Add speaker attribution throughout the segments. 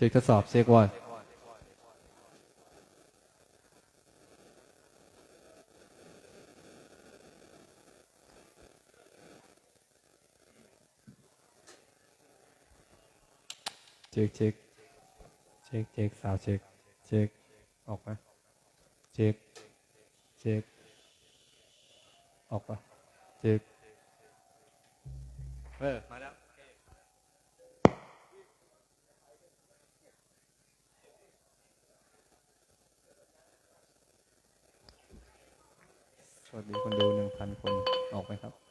Speaker 1: เช็คทดสอบเช็ควันเช็คเช็คเช็คเช็คสาวเช็คเช็คออกไหมเช็คเช็คออกปะเช็คเออมาแล้ว วัสดีคนดูหนึ่งพันคนออกไหมครับ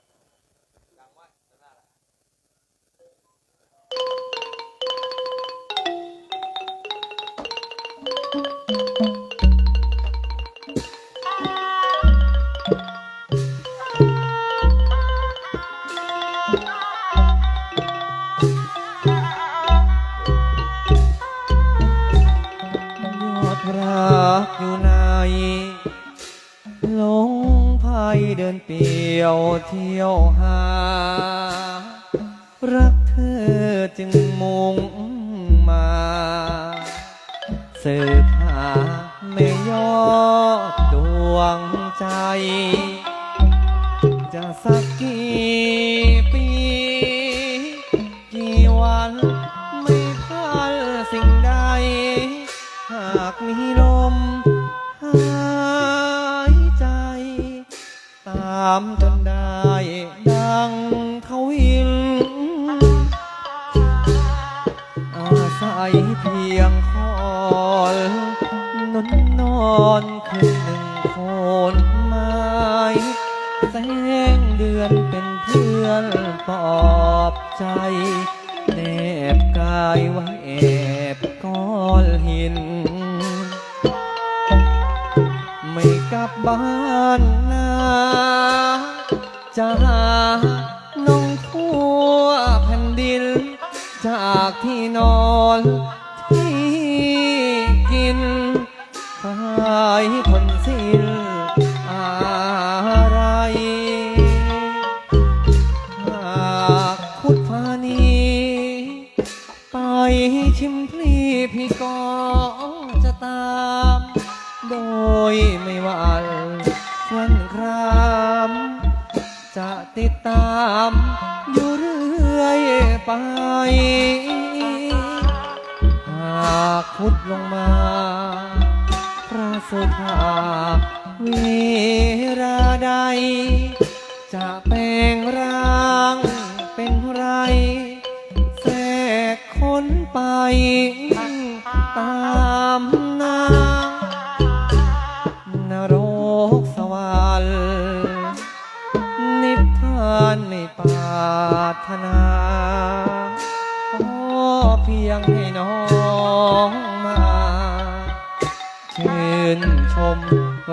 Speaker 2: หากมีลมหายใจ ตามจนได้ดังทวินอาศัยเพียงคอนนอนนอนคืนหนึ่งคนไม้แสงเดือนเป็นเพื่อนปลอบใจแนบกายไว้แอบก้อนหิน บ้านนาจะหาน้องทั่วแผ่นดิน จากที่นอนที่กินขายคนสิ้น ตามอยู่เรื่อยไป หากพุดลงมา พระสุธาเวราใด จะแปลงร่างเป็นไร แทรกคนไปตาม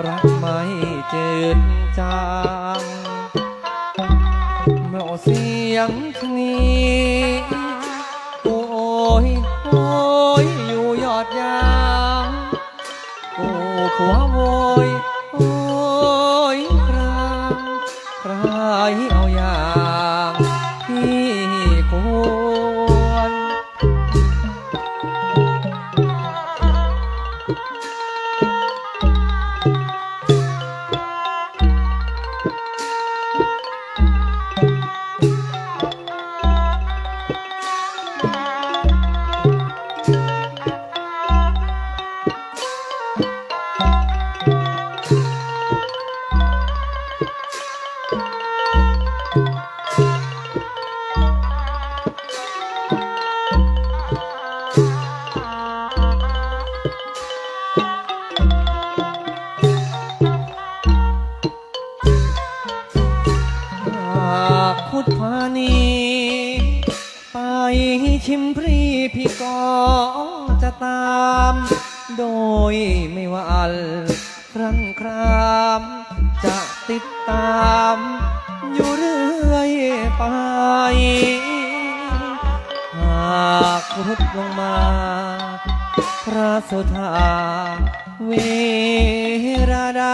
Speaker 2: รักไม่จืด จะติดตาม อยู่เรื่อยไป หากรุดลงมา พระสุธาเวราใด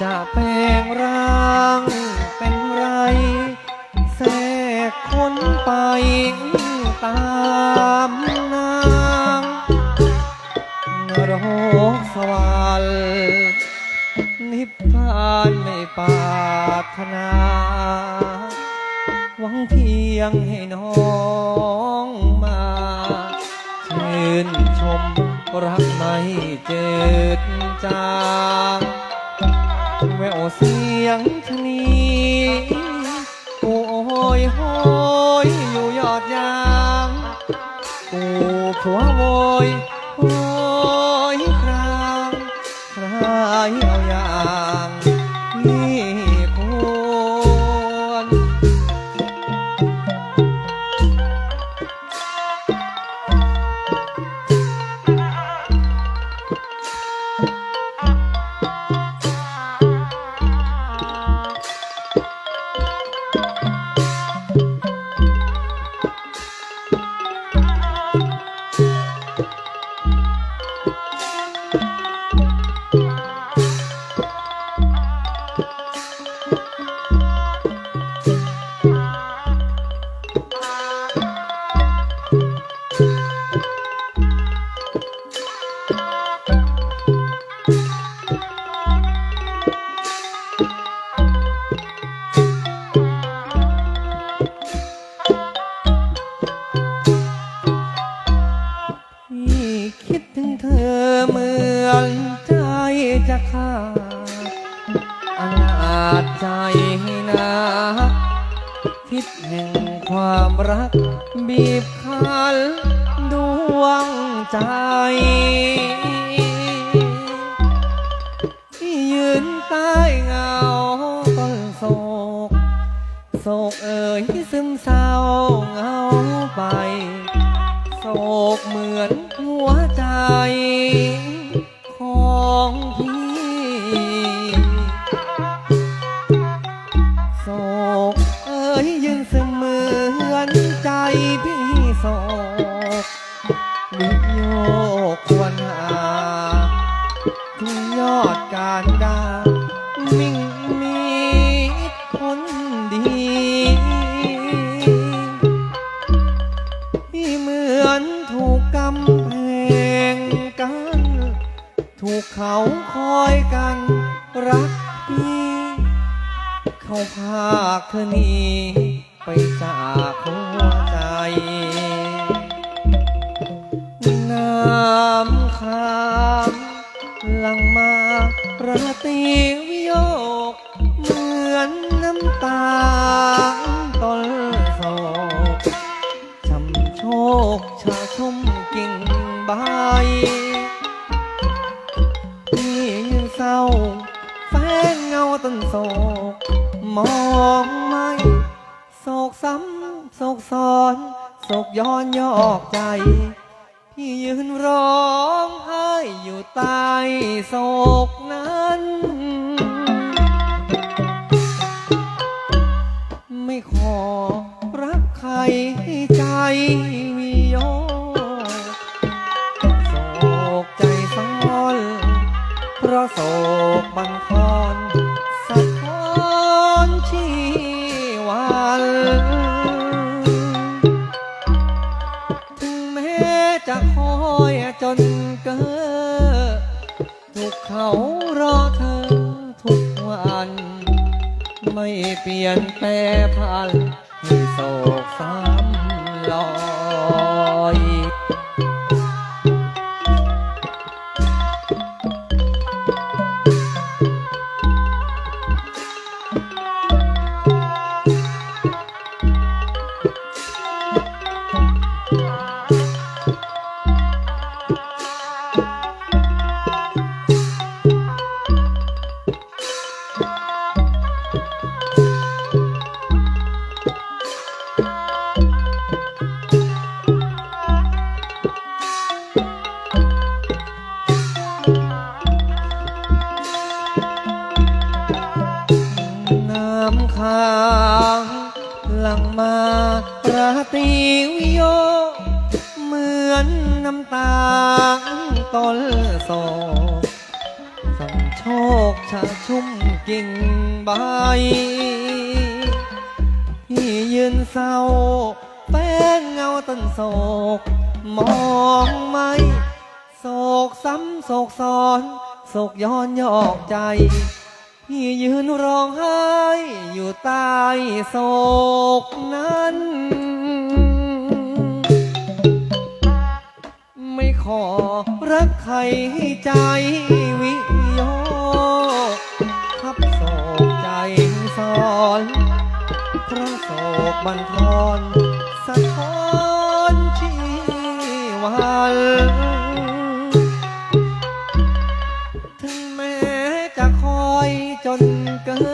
Speaker 2: จะแปลงร่างเป็นไร แทรกคนไปตามนางนรกสวรรค์านไม่ปาถนา หวังเพียงให้น้องมาชื่นชมรักไม่เจิดจางแววเสียงชนีโอ้ยโหยอยู่ยอดยางกูผัวโวอย โศกเอ่ยซึมเศร้าเหงาไปโศกเหมือนหัวใจ ไปจากหัวใจ น้ำคางหลังมาราตรีวิโยก เหมือนน้ำตาตนโศกช้ำโชคชาชุ่มกิ่งใบที่ยืนเศร้าแฟนเงาต้นโศกมอง โศกซ้อนโศกย้อนยอกใจ พี่ยืนร้องไห้อยู่ใต้โศกนั้น ไม่ขอรักใครใจวิโยโศกใจซ้อน เพราะโศกบังค เปลี่ยนแปรพันให้โศก โศก มองไม่โศกซ้ำโศกซ้อนโศกย้อนยอกใจ ที่ยืนร้องไห้อยู่ใต้โศกนั้น ไม่ขอรักใครให้ใจวิโยขับโศกใจสอนเพราะโศกบันทอนสะท้อน วันถึงแม้จะคอยจนเกิ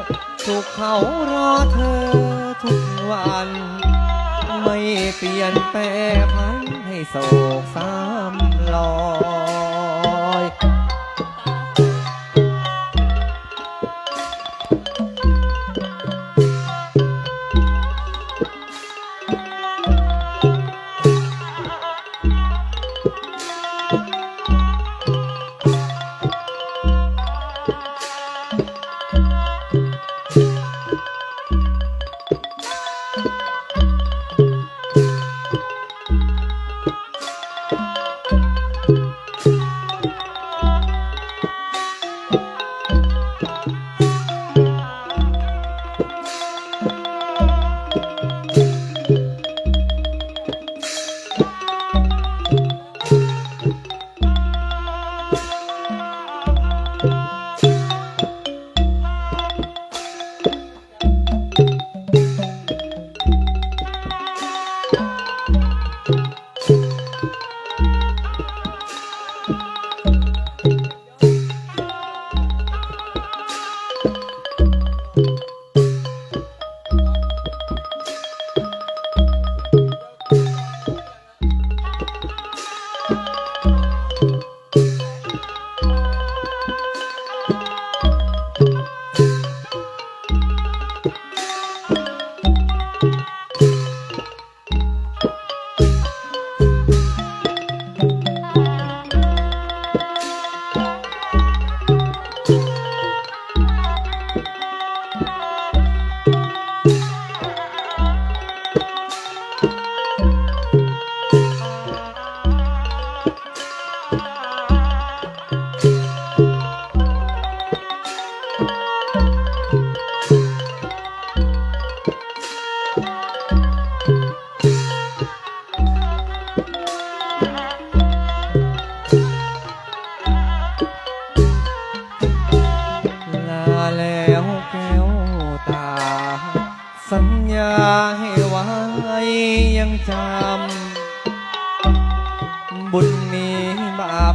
Speaker 2: ดถูกเขารอเธอทุกวัน ไม่เปลี่ยนแปลพันให้โศกซ้ำลอย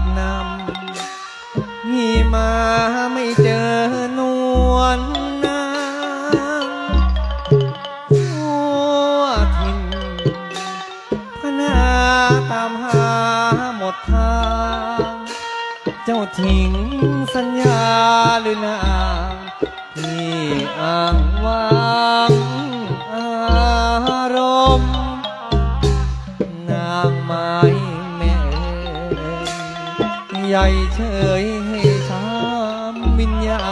Speaker 2: บนำพี่มาไม่เจอนวลนางทั่วถิ่นพนาตามหาหมดทาง เจ้าทิ้งสัญญาหรือนา เฉยให้ช้ำวิญญา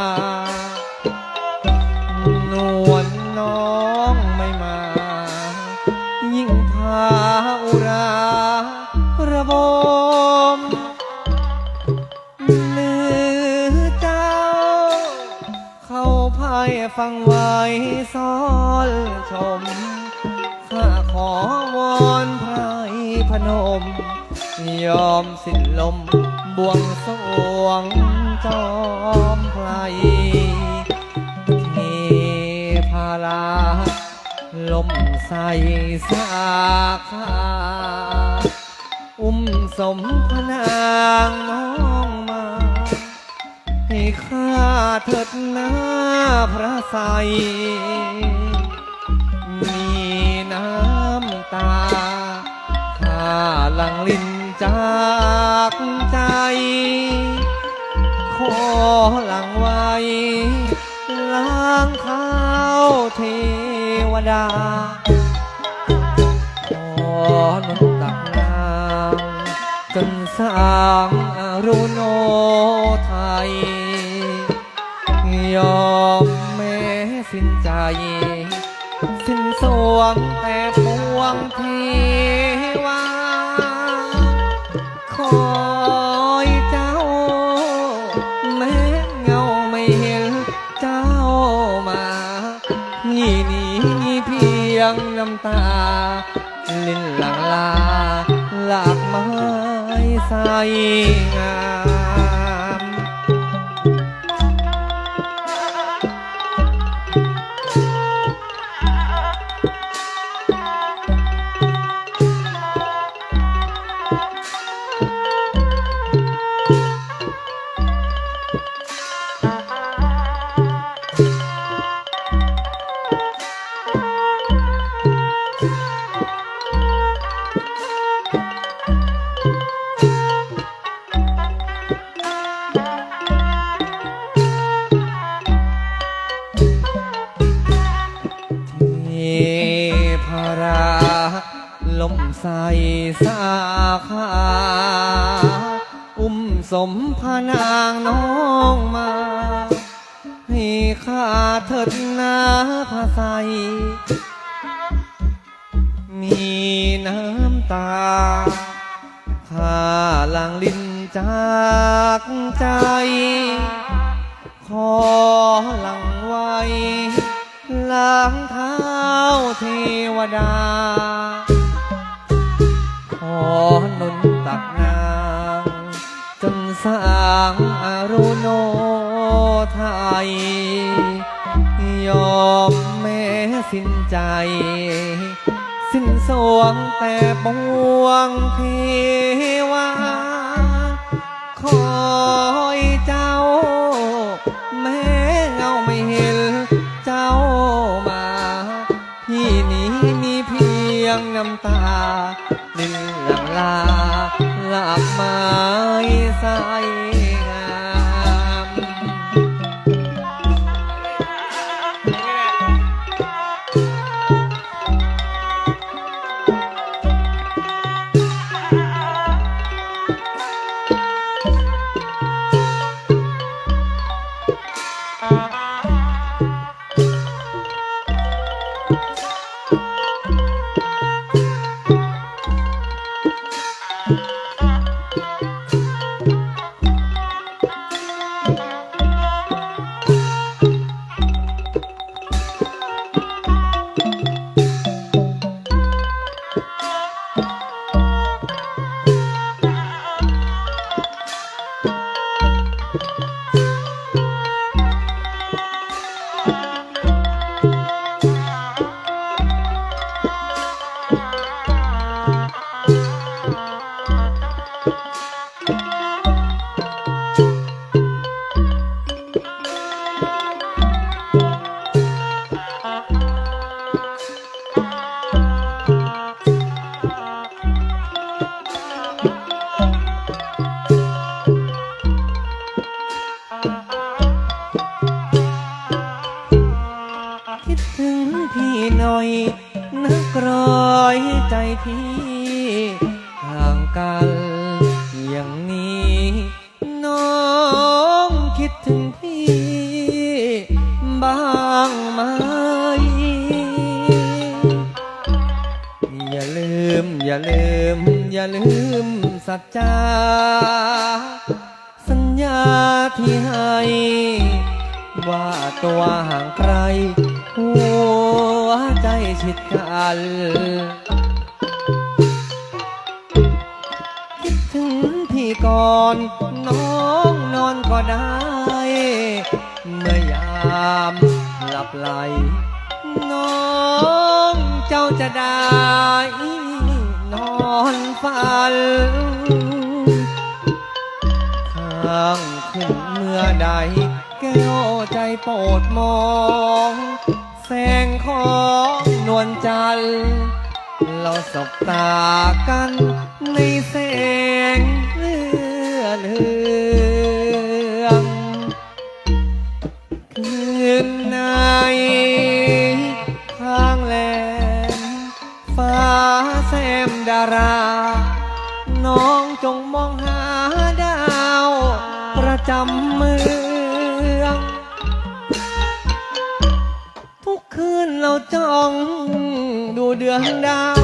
Speaker 2: ณนวลน้องไม่มา ยิ่งพาอุราระบมเนื้อเจ้า เข้าพายฟังไว้ซ้อนชมข้าขอวอนพายพนม ยอมสิ้นลม บวงสวงจอมไพรเทพาราลมใสสาขาอุ้มสมพนางน้องมาให้ข้าเถิดหน้าพระใส มีน้ำตาข้าหลังลิน จากใจ ขอหลังไว้ล้างข้าเทวดา ขอนนตักนางจนสร้างอรุโนไทย ยอมแม้สิ้นใจ สิ้นสวง ใข้าเถิดนาพาใสมีน้ำตาข้าหลังลิ้นจากใจ ขอหลังไว้ล้างเท้าเทวดา ขอหนุนตักนางจนสางอรุโน ไทย ยอมแม้สิ้นใจ สิ้นสวงแต่ปวงเทวาคอยเจ้า แม้เงาไม่เห็นเจ้ามา ที่นี้มีเพียงน้ำตาดินหลังลาหลากไม้ใส หน่อยนักรอยใจพี่ห่างกันอย่างนี้ น้องคิดถึงพี่ บ้างไหม อย่าลืม อย่าลืม อย่าลืมสัจจา สัญญาที่ให้ ว่าตัวห่างไกลหัว ใจชิดกันคิดถึงพี่ก่อนน้องนอนก็ได้ เมื่อยามหลับไหล น้องเจ้าจะได้ นอนฝันข้างขึ้นเมื่อใดแก้วใจโปรดมอง แสงของนวลจันทร์เราสบตากันในแสงเลือดเลืองคืนในข้างแลมฟ้าแซมดารา น้องจงมองหาดาว ประจำเมือ เราจ้องดูเดือนดาว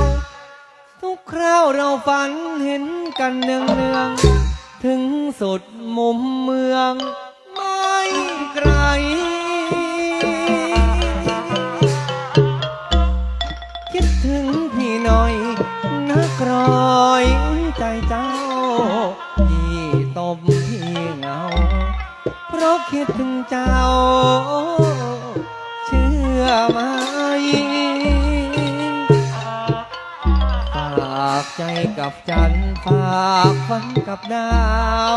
Speaker 2: ทุกคราวเราฝันเห็นกันเนืองเนือง ถึงสุดมุมเมือง ไม่ไกล คิดถึงพี่หน่อยนักรอยใจเจ้า
Speaker 3: พี่ตบพี่เหงา เพราะคิดถึงเจ้า เชื่อมาากใจกับจันฝากฝันกับดาว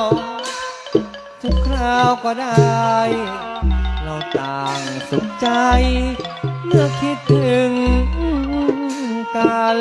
Speaker 3: ทุกคราวก็ได้ เราต่างสุขใจ เมื่อคิดถึงกัน